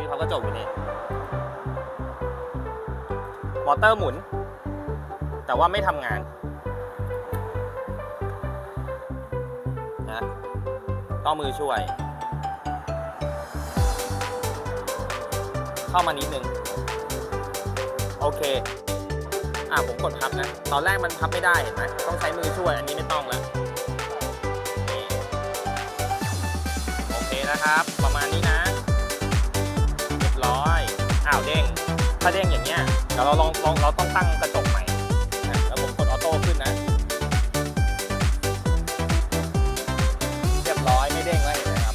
วิตช์พับกระจกอยู่นี่มอเตอร์หมุน แต่ว่าไม่ทำงานนะต้องมือช่วย เข้ามานิดนึง โอเค อะผมกดพับนะ ตอนแรกมันพับไม่ได้เห็นไหมต้องใช้มือช่วย อันนี้ไม่ต้องแล้วโอเคนะครับ ประมาณนี้นะ ถ้าเด้งอย่างเงี้ยเดี๋ยวเราลองลองเราต้องตั้งกระจกใหม่นะแล้วผมกดออโต้ขึ้นนะ เรียบร้อยไม่เด้งแล้วเห็นไหมครับ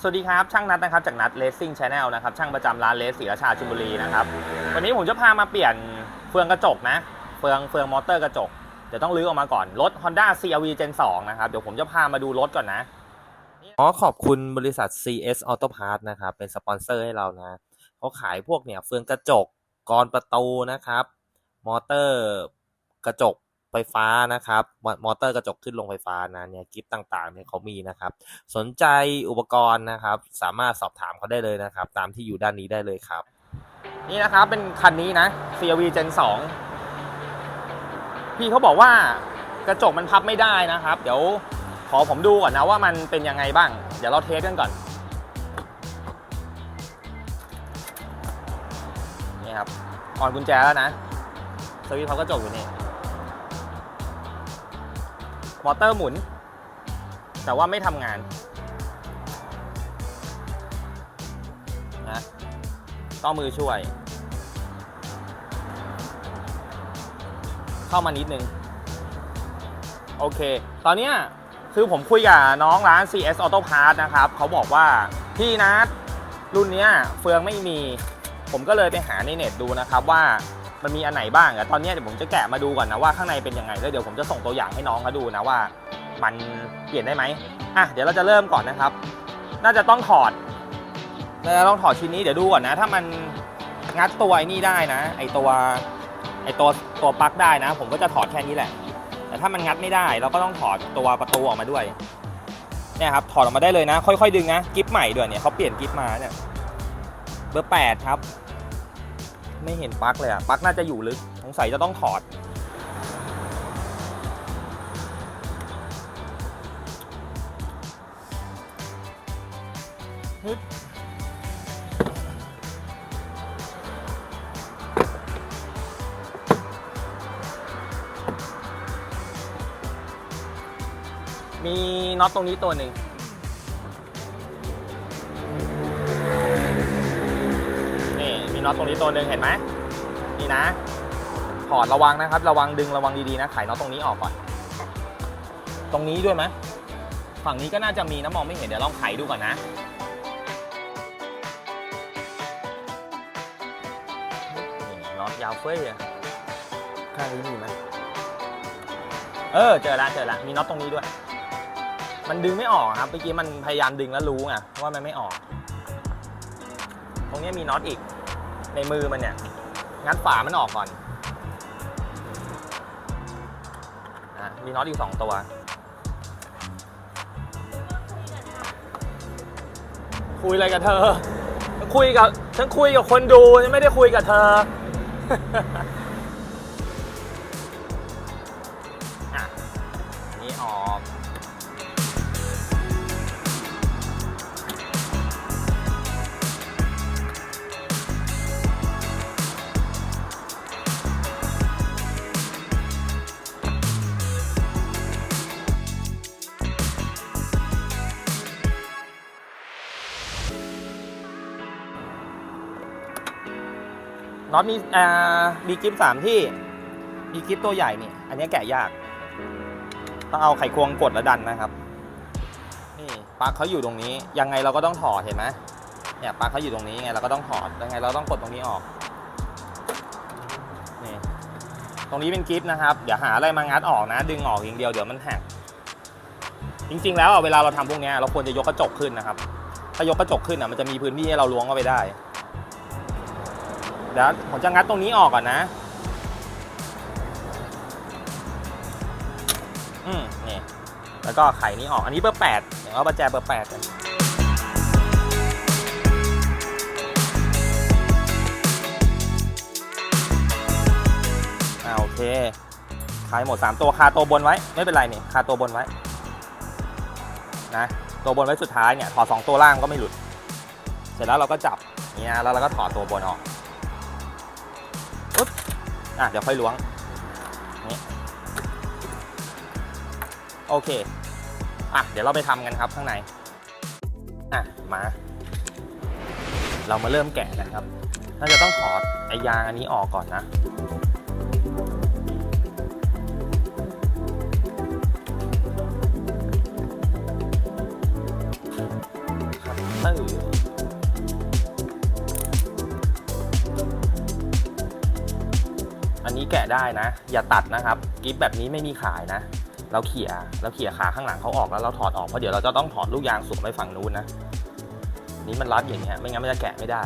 สวัสดีครับ ช่างนัดนะครับ จากนัดเลสซิ่งชาแนลนะครับ ช่างประจำร้านเลสศรีราชาชลบุรีนะครับ วันนี้ผมจะพามาเปลี่ยนเฟืองกระจกนะ เฟืองเฟืองมอเตอร์กระจก เดี๋ยวต้องลื้อออกมาก่อน รถ Honda CRV Gen 2 นะครับ เดี๋ยวผมจะพามาดูรถก่อนนะ ขอขอบคุณบริษัท CS Auto Parts นะครับ เป็นสปอนเซอร์ให้เรานะเขาขายพวกเนี่ยเฟืองกระจกกรประตูนะครับ มอเตอร์กระจกไฟฟ้านะครับมมอเตอร์กระจกขึ้นลงไฟฟ้านะเนี่ยกิฟต์ต่างๆเนี่ยเขามีนะครับ สนใจอุปกรณ์นะครับ สามารถสอบถามเขาได้เลยนะครับ ตามที่อยู่ด้านนี้ได้เลยครับ นี่นะครับเป็นคันนี้นะ CRV Gen 2 พี่เขาบอกว่ากระจกมันพับไม่ได้นะครับ เดี๋ยว ขอผมดูก่อนนะว่ามันเป็นยังไงบ้าง เดี๋ยวเราเทสกันก่อน นี่ครับออนกุญแจแล้วนะสวิตช์พับกระจกอยู่นี่มอเตอร์หมุน แต่ว่าไม่ทำงานนะต้องมือช่วย เข้ามานิดนึง โอเค ตอนเนี้ย คือผมคุยกับน้องร้าน CS Auto Parts นะครับเขาบอกว่าพี่นัทรุ่นเนี้ยเฟืองไม่มี ผมก็เลยไปหาในเน็ตดูนะครับว่ามันมีอันไหนบ้างอะตอนนี้เดี๋ยวผมจะแกะมาดูก่อนนะว่าข้างในเป็นยังไงแล้วเดี๋ยวผมจะส่งตัวอย่างให้น้องเขาดูนะว่ามันเปลี่ยนได้ไหมอะเดี๋ยวเราจะเริ่มก่อนนะครับ น่าจะต้องถอดน่าจะต้องถอดชิ้นนี้เดี๋ยวดูก่อนนะ ถ้ามันงัดตัวไอ้นี่ได้นะ ไอตัวไอตัวตัวปลั๊กได้นะ ผมก็จะถอดแค่นี้แหละ แต่ถ้ามันงัดไม่ได้เราก็ต้องถอดตัวประตูออกมาด้วยเนี่ยครับถอดออกมาได้เลยนะ ค่อยๆดึงนะกิฟใหม่ด้วยเนี่ยเขาเปลี่ยนกิฟมาเนี่ยเบอร์แปดครับ ไม่เห็นปลั๊กเลยอะปลั๊กน่าจะอยู่ลึกสงสัยจะต้องถอด ฮึ น็อตตรงนี้ตัวหนึ่งนี่มีน็อตตรงนี้ตัวหนึ่งเห็นไหมนี่นะถอดระวังนะครับ ระวังดึงระวังดีๆนะไขน็อตตรงนี้ออกก่อน ตรงนี้ด้วยไหมฝั่งนี้ก็น่าจะมีนะมองไม่เห็นเดี๋ยวลองไขดูก่อนนะนี่น็อตยาวเฟ้ยอะข้างนี้มีไหมเออเจอแล้วเจอแล้วมีน็อตตรงนี้ด้วย มันดึงไม่ออกครับเมื่อกี้มันพยายามดึงแล้วรู้ไงว่ามันไม่ออก ตรงนี้มีน็อตอีก ในมือมันเนี่ย งัดฝามันออกก่อนนะมีน็อตอยู่สองตัวคุยอะไรกับเธอคุยกับฉันคุยกับคนดูฉันไม่ได้คุยกับเธอ น็อตมีอ่ามีกิฟสามที่ มีกิฟตัวใหญ่นี่ อันนี้แกะยาก ต้องเอาไขควงกดแล้วดันนะครับ นี่ปลั๊กเขาอยู่ตรงนี้ ยังไงเราก็ต้องถอดเห็นไหมเนี่ยปลั๊กเขาอยู่ตรงนี้ไงเราก็ต้องถอดยังไงเราต้องกดตรงนี้ออก นี่ ตรงนี้เป็นกิฟนะครับ เดี๋ยวหาอะไรมางัดออกนะ ดึงออกอย่างเดียวเดี๋ยวมันหัก จริง ๆ แล้วเวลาเราทำพวกเนี้ยเราควรจะยกกระจกขึ้นนะครับ ถ้ายกกระจกขึ้นอะมันจะมีพื้นที่ให้เราล้วงเข้าไปได้ เดี๋ยวผมจะงัดตรงนี้ออกก่อนนะ อืมนี่ แล้วก็ไข่นี้ออก อันนี้เบอร์แปดเดี๋ยวเอาประแจเบอร์แปดกันโอเคขายหมด 3 ตัวคาตัวบนไว้ ไม่เป็นไรนี่คาตัวบนไว้ นะ ตัวบนไว้สุดท้ายเนี่ย ถอดสองตัวล่างก็ไม่หลุด เสร็จแล้วเราก็จับเนี่ยแล้วเราก็ถอดตัวบนออก อะเดี๋ยวค่อยล้วงนี่โอเคอะเดี๋ยวเราไปทำกันครับข้างในอะมา เรามาเริ่มแกะกันครับน่าจะต้องถอดไอยางอันนี้ออกก่อนนะ ได้นะ อย่าตัดนะครับกิฟแบบนี้ไม่มีขายนะ เราเขี่ยเราเขี่ยขาข้างหลังเขาออกแล้วเราถอดออกเพราะเดี๋ยวเราจะต้องถอดลูกยางสวมไปฝั่งนู้นนะนี่มันรัดอย่างเงี้ยไม่งั้นมันจะแกะไม่ได้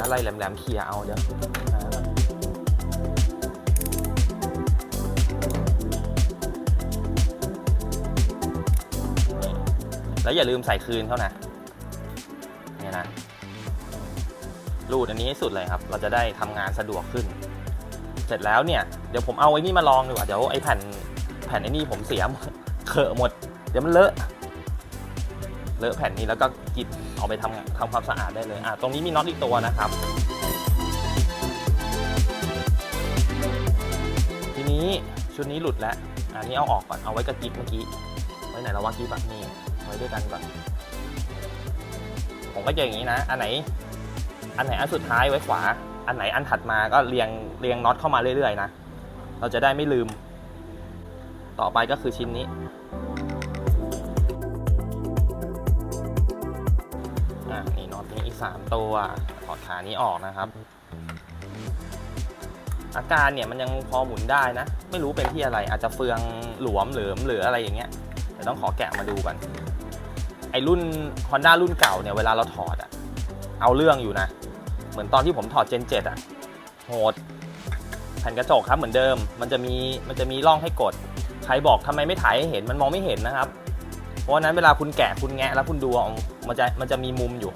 อะไรแหลมๆเขี่ยเอาเดี๋ยวแล้วอย่าลืมใส่คืนเขานะเนี่ยนะรูดอันนี้ให้สุดเลยครับ เราจะได้ทำงานสะดวกขึ้น เสร็จแล้วเนี่ยเดี๋ยวผมเอาไอ้นี่มาลองดีกว่าเดี๋ยวไอ้แผ่นแผ่นไอ้นี่ผมเสียมเขอะหมด เดี๋ยวมันเลอะเลอะแผ่นนี้แล้วก็กิบเอาไปทำทำความสะอาดได้เลยอะตรงนี้มีน็อตอีกตัวนะครับ ทีนี้ชุดนี้หลุดแล้วอันนี้เอาออกก่อนเอาไว้กับกิบเมื่อกี้ไว้ไหนเราว่ากิบแบบนี่ไว้ด้วยกันก่อนผมก็จะอย่างนี้นะ อันไหน อันไหนอันสุดท้ายไว้ขวา อันไหนอันถัดมาก็เรียงเรียงน็อตเข้ามาเรื่อยๆนะ เราจะได้ไม่ลืม ต่อไปก็คือชิ้นนี้ อะนี่น็อตนี้อีก 3 ตัวถอดขานี้ออกนะครับ อาการเนี่ยมันยังพอหมุนได้นะ ไม่รู้เป็นที่อะไร อาจจะเฟืองหลวมหรือหรืออะไรอย่างเงี้ยเดี๋ยวต้องขอแกะมาดูกันไอรุ่น Honda รุ่นเก่าเนี่ยเวลาเราถอดอะเอาเรื่องอยู่นะ เหมือนตอนที่ผมถอด Gen 7อะโหด แผ่นกระจกครับเหมือนเดิม มันจะมีมันจะมีร่องให้กด ใครบอกทำไมไม่ถ่ายให้เห็นมันมองไม่เห็นนะครับ เพราะฉะนั้นเวลาคุณแกะคุณแงะแล้วคุณดูมันจะมันจะมีมุมอยู่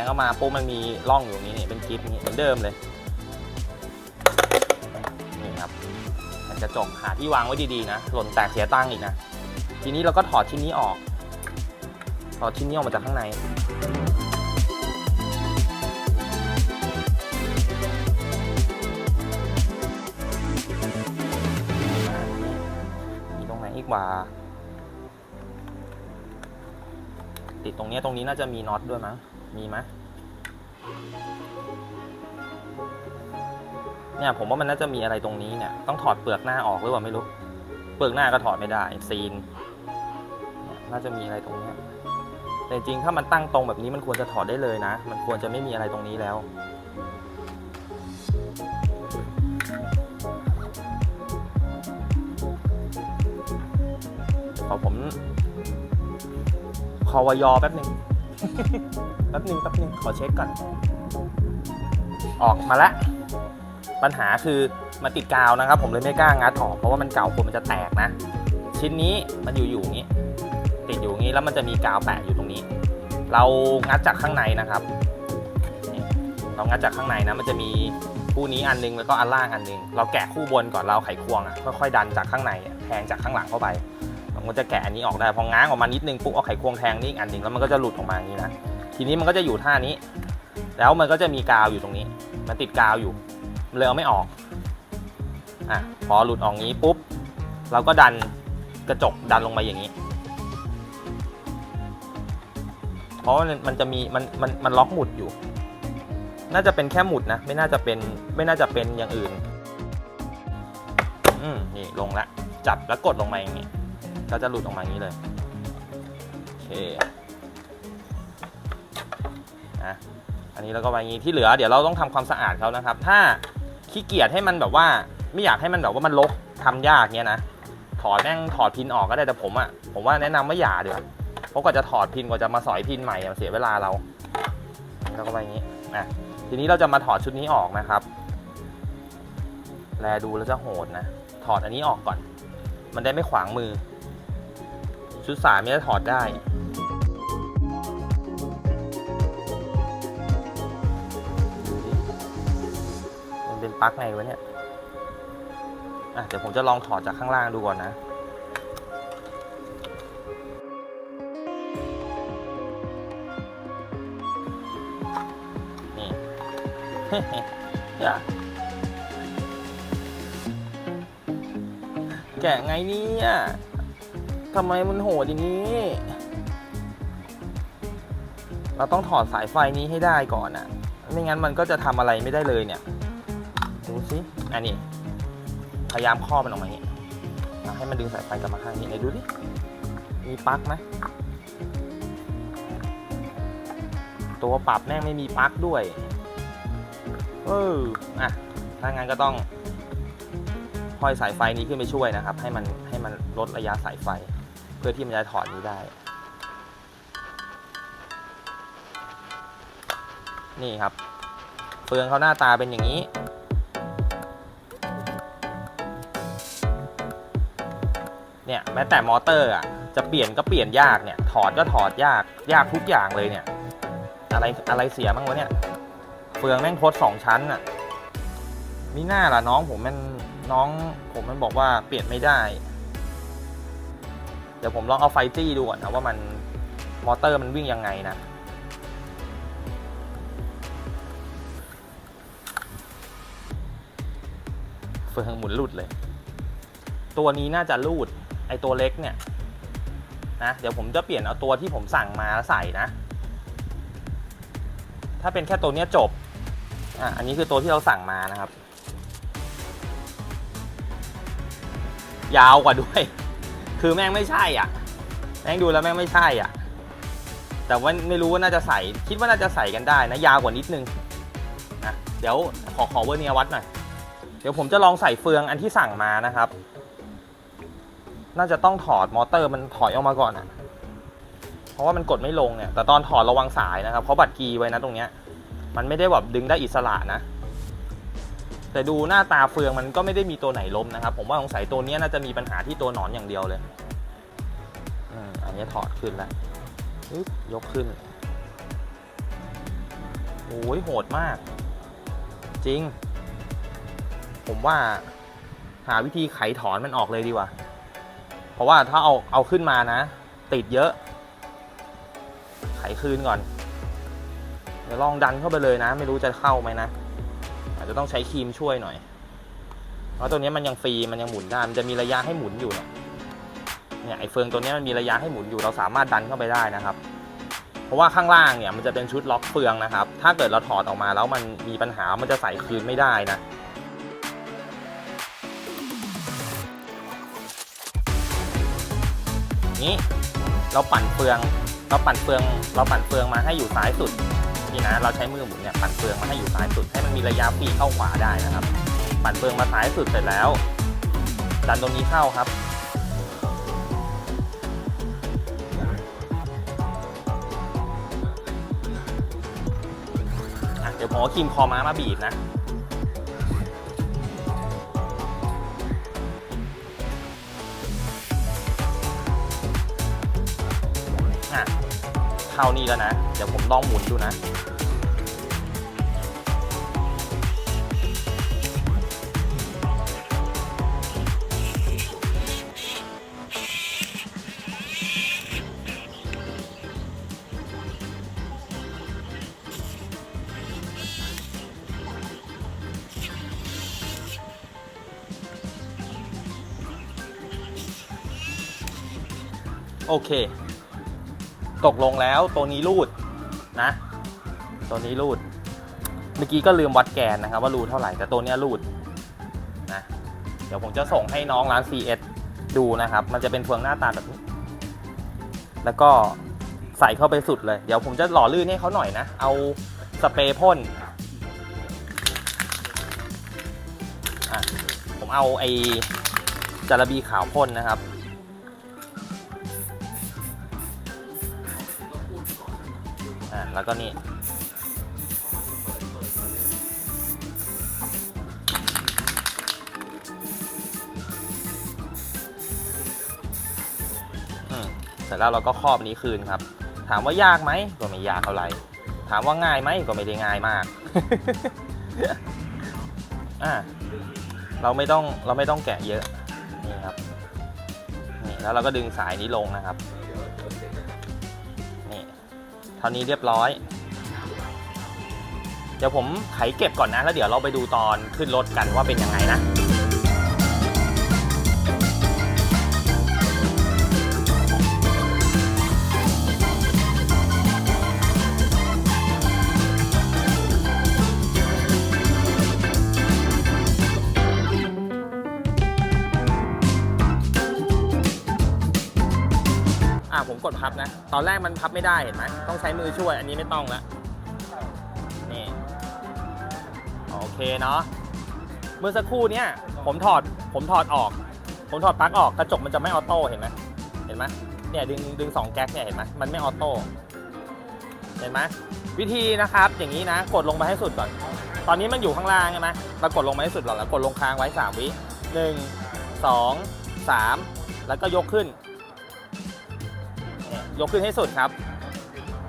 งเข้ามาปุ๊บมันมีร่องอยู่ตรงนี้นี่เป็นกิ๊บนี่เหมือนเดิมเลย นี่ครับแผ่นกระจกหาที่วางไว้ดีๆนะ หล่นแตกเสียตังค์อีกนะ ทีนี้เราก็ถอดชิ้นนี้ออก ถอดชิ้นนี้ออกมาจากข้างในมีตรงไหนอีกว่าติดตรงเนี้ยตรงนี้น่าจะมีน็อตด้วยมั้ง มีไหมเนี่ยผมว่ามันน่าจะมีอะไรตรงนี้เนี่ย ต้องถอดเปลือกหน้าออกหรือเปล่าไม่รู้ เปลือกหน้าก็ถอดไม่ได้ซีน น่าจะมีอะไรตรงนี้แต่จริงถ้ามันตั้งตรงแบบนี้มันควรจะถอดได้เลยนะ มันควรจะไม่มีอะไรตรงนี้แล้วขอผม คอวยอแป๊บหนึ่ง แป๊บนึงแป๊บนึงขอเช็คก่อน ออกมาล้วปัญหาคือมาติดกาวนะครับ ผมเลยไม่กล้างัดออกเพราะว่ามันเก่ากลัวมันจะแตกนะ ชิ้นนี้มันอยู่อยู่อย่างนี้ ติดอยู่อย่างนี้แล้วมันจะมีกาวแปะอยู่ตรงนี้ เรางัดจากข้างในนะครับเรางัดจากข้างในนะมันจะมีคู่นี้อันนึงแล้วก็อันล่างอันนึง เราแกะคู่บนก่อนเราไขควงอะค่อยๆดันจากข้างในแทงจากข้างหลังเข้าไป มันก็จะแกะอันนี้ออกได้พอง้างออกมานิดนึงปุ๊บเอาไขควงแทงนี่อันหนึ่งแล้วมันก็จะหลุดออกมาอย่างนี้นะทีนี้มันก็จะอยู่ท่านี้ แล้วมันก็จะมีกาวอยู่ตรงนี้ มันติดกาวอยู่มันเลยเอาไม่ออกอะพอหลุดออกงี้ปุ๊บเราก็ดันกระจกดันลงมาอย่างนี้เพราะมันจะมีมันมันมันล็อกหมุดอยู่ น่าจะเป็นแค่หมุดนะ ไม่น่าจะเป็นไม่น่าจะเป็นอย่างอื่น อืมนี่ลงละ จับแล้วกดลงมาอย่างนี้ ก็จะหลุดออกมาอย่างนี้เลย โอเคนะอันนี้เราก็ไว้อย่างนี้ที่เหลือเดี๋ยวเราต้องทำความสะอาดเขานะครับ ถ้าขี้เกียจให้มันแบบว่าไม่อยากให้มันแบบว่ามันลกทำยากเนี้ยนะถอดแม่งถอดพินออกก็ได้แต่ผมอะผมว่าแนะนำว่าอย่าเดี๋ยวเพราะกว่าจะถอดพินกว่าจะมาสอยพินใหม่มันเสียเวลาเราแล้วก็ไปอย่างนี้นะทีนี้เราจะมาถอดชุดนี้ออกนะครับ แลดูแล้วจะโหดนะ ถอดอันนี้ออกก่อน มันได้ไม่ขวางมือ ชุดสามนี่จะถอดได้ มันเป็นปลั๊กไงวะเนี่ย อะเดี๋ยวผมจะลองถอดจากข้างล่างดูก่อนนะนี่อย่าแกะไงเนี่ย ทำไมมันโหดอย่างนี้ เราต้องถอดสายไฟนี้ให้ได้ก่อนอะไม่งั้นมันก็จะทำอะไรไม่ได้เลยเนี่ย ดูสิอันนี้ พยายามครอบมันออกมาอย่างนี้อะให้มันดึงสายไฟกลับมาข้างนี้ไหนดูดิ มีปลั๊กไหมตัวปรับแม่งไม่มีปลั๊กด้วย เอออะ ถ้างั้นก็ต้องห้อยสายไฟนี้ขึ้นไปช่วยนะครับ ให้มันให้มันลดระยะสายไฟ เพื่อที่มันจะถอดนี้ได้ นี่ครับ เฟืองเขาหน้าตาเป็นอย่างนี้ เนี่ยแม้แต่มอเตอร์อะจะเปลี่ยนก็เปลี่ยนยากเนี่ย ถอดก็ถอดยากยากทุกอย่างเลยเนี่ย อะไรอะไรเสียบ้างวะเนี่ยเฟืองแม่งโคตรสองชั้นอะมีหน้าล่ะน้องผมมันน้องผมมันบอกว่าเปลี่ยนไม่ได้ เดี๋ยวผมลองเอาไฟจี้ดูก่อนนะว่ามันมอเตอร์มันวิ่งยังไงนะเฟืองหมุนหลุดเลย ตัวนี้น่าจะรูด ไอตัวเล็กเนี่ยนะเดี๋ยวผมจะเปลี่ยนเอาตัวที่ผมสั่งมาใส่นะ ถ้าเป็นแค่ตัวเนี้ยจบอะอันนี้คือตัวที่เราสั่งมานะครับ ยาวกว่าด้วย คือแม่งไม่ใช่อะ แม่งดูแล้วแม่งไม่ใช่อะ แต่ว่าไม่รู้ว่าน่าจะใส่ คิดว่าน่าจะใส่กันได้นะ ยาวกว่านิดนึงนะเดี๋ยวขอขอเวอร์เนียวัดหน่อย เดี๋ยวผมจะลองใส่เฟืองอันที่สั่งมานะครับ น่าจะต้องถอดมอเตอร์มันถอยออกมาก่อนอะ เพราะว่ามันกดไม่ลงเนี่ย แต่ตอนถอดระวังสายนะครับเขาบัดกีไว้นะตรงเนี้ย มันไม่ได้แบบดึงได้อิสระนะ แต่ดูหน้าตาเฟืองมันก็ไม่ได้มีตัวไหนล้มนะครับ ผมว่าสงสัยตัวนี้น่าจะมีปัญหาที่ตัวหนอนอย่างเดียวเลยอันนี้ถอดขึ้นแล้วยกขึ้นโอ้ยโหดมาก จริง ผมว่าหาวิธีไขถอนมันออกเลยดีกว่า เพราะว่าถ้าเอาเอาขึ้นมานะ ติดเยอะ ไขคืนก่อน เดี๋ยวลองดันเข้าไปเลยนะ ไม่รู้จะเข้าไหมนะ อาจจะต้องใช้ครีมช่วยหน่อย เพราะตัวนี้มันยังฟรีมันยังหมุนได้มันจะมีระยะให้หมุนอยู่เนี่ยเนี่ยไอเฟืองตัวนี้มันมีระยะให้หมุนอยู่เราสามารถดันเข้าไปได้นะครับ เพราะว่าข้างล่างเนี่ยมันจะเป็นชุดล็อกเฟืองนะครับ ถ้าเกิดเราถอดออกมาแล้วมันมีปัญหามันจะใส่คืนไม่ได้นะนี้เราปั่นเฟือง เราปั่นเฟือง เราปั่นเฟืองมาให้อยู่ซ้ายสุด นี่นะเราใช้มือหมุนเนี่ยปั่นเฟืองมาให้อยู่ซ้ายสุดให้มันมีระยะปีเข้าขวาได้นะครับ ปั่นเฟืองมาซ้ายสุดเสร็จแล้ว ดันตรงนี้เข้าครับเดี๋ยวผมเอาครีมคอม้ามาบีบนะอะ เข้านี่แล้วนะ เดี๋ยวผมลองหมุนดูนะโอเค ตกลงแล้วตัวนี้รูดนะ ตัวนี้รูด เมื่อกี้ก็ลืมวัดแกนนะครับว่ารูเท่าไหร่แต่ตัวนี้รูดนะเดี๋ยวผมจะส่งให้น้องร้าน CS ดูนะครับ มันจะเป็นเฟืองหน้าตาแบบนี้ แล้วก็ใส่เข้าไปสุดเลย เดี๋ยวผมจะหล่อลื่นให้เขาหน่อยนะ เอาสเปรย์พ่นผมเอาไอจาระบีขาวพ่นนะครับ แล้วก็นี่อืมเสร็จแล้วเราก็ครอบนี้คืนครับ ถามว่ายากไหมก็ไม่ยากเท่าไหร่ ถามว่าง่ายไหมก็ไม่ได้ง่ายมากอะเราไม่ต้องเราไม่ต้องแกะเยอะนี่ครับนี่แล้วเราก็ดึงสายนี้ลงนะครับนี่ เท่านี้เรียบร้อย เดี๋ยวผมไขเก็บก่อนนะ แล้วเดี๋ยวเราไปดูตอนขึ้นรถกันว่าเป็นยังไงนะะผมกดพับนะ ตอนแรกมันพับไม่ได้เห็นไหมต้องใช้มือช่วย อันนี้ไม่ต้องละนี่ โอเคเนาะ เมื่อสักครู่เนี้ยผมถอด ผมถอดออก ผมถอดปลั๊กออก กระจกมันจะไม่ออโต้เห็นไหมเห็นไหมเนี่ยดึงดึงสองแก๊กเนี่ยเห็นไหมมันไม่ออโต้ เห็นไหมวิธีนะครับ อย่างนี้นะ กดลงไปให้สุดก่อน ตอนนี้มันอยู่ข้างล่างใช่ไหมเรากดลงมาให้สุดก่อนแล้วกดลงค้างไว้สามวิหนึ่งสองสามแล้วก็ยกขึ้น ยกขึ้นให้สุดครับ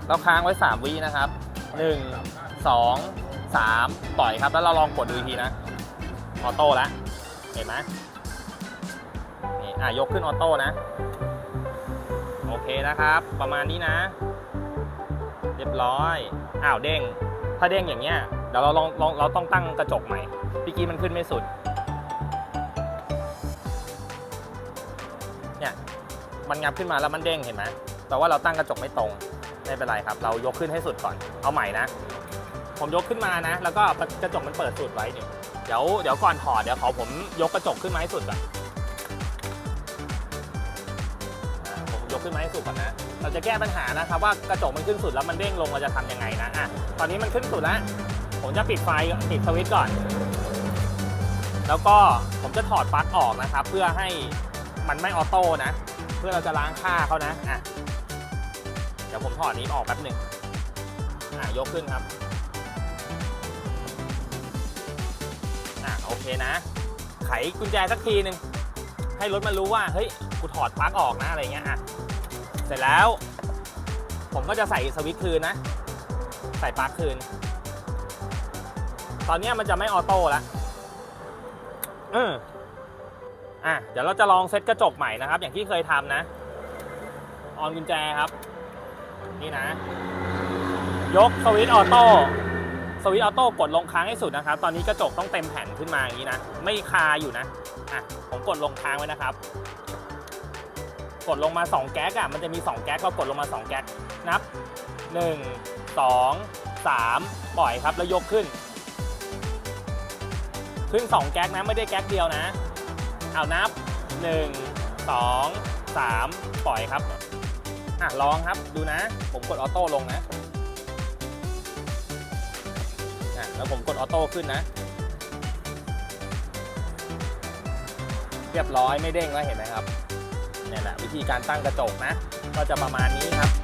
เราค้างไว้ 3 วินะครับ 1 2 3 ปล่อยครับ แล้วเราลองกดดูอีกทีนะ ออโต้ล้วเห็นไหมนี่อะยกขึ้นออโต้นะ โอเคนะครับ ประมาณนี้นะ เรียบร้อย อ้าวเด้ง ถ้าเด้งอย่างเงี้ย เดี๋ยวเราลองลองเราต้องตั้งกระจกใหม่พี่กี้มันขึ้นไม่สุด เนี่ย มันงับขึ้นมาแล้วมันเด้งเห็นไหม แต่ว่าเราตั้งกระจกไม่ตรง ไม่เป็นไรครับ เรายกขึ้นให้สุดก่อน เอาใหม่นะ ผมยกขึ้นมานะ แล้วก็กระจกมันเปิดสุดไว้เนี่ยเดี๋ยวเดี๋ยวก่อนถอดเดี๋ยวขอผมยกกระจกขึ้นมาให้สุดก่อนอ่าผมยกขึ้นมาให้สุดก่อนนะ เราจะแก้ปัญหานะครับว่ากระจกมันขึ้นสุดแล้วมันเด้งลงเราจะทำยังไงนะอะตอนนี้มันขึ้นสุดแล้ว ผมจะปิดไฟปิดสวิตช์ก่อน แล้วก็ผมจะถอดปลั๊กออกนะครับ เพื่อให้มันไม่ออโต้นะ เพื่อเราจะล้างค่าเขานะอะ เดี๋ยวผมถอดนี้ออกแป๊บหนึ่งอะยกขึ้นครับอะโอเคนะ ไขกุญแจสักทีหนึ่งให้รถมันรู้ว่า เฮ้ย กูถอดปลั๊กออกนะอะไรเงี้ยอะเสร็จแล้ว ผมก็จะใส่สวิตช์คืนนะ ใส่ปลั๊กคืน ตอนนี้มันจะไม่ออโต้แล้วเอออะเดี๋ยวเราจะลองเซตกระจกใหม่นะครับ อย่างที่เคยทำนะ ออนกุญแจครับ นี่นะ ยกสวิตช์ออโต้สวิตช์ออโต้กดลงค้างให้สุดนะครับ ตอนนี้กระจกต้องเต็มแผ่นขึ้นมาอย่างนี้นะ ไม่คาอยู่นะอะผมกดลงค้างไว้นะครับ กดลงมา 2 แก๊กอะมันจะมี 2 แก๊กเรากดลงมา 2 แก๊กนับ 1 2 3 ปล่อยครับแล้วยกขึ้น ขึ้น 2 แก๊กนะไม่ได้แก๊กเดียวนะ เอานับ 1 2 3 ปล่อยครับ อะลองครับดูนะ ผมกดออโต้ลงนะอะแล้วผมกดออโต้ขึ้นนะ เรียบร้อยไม่เด้งแล้วเห็นไหมครับเนี่ยแหละวิธีการตั้งกระจกนะ ก็จะประมาณนี้ครับ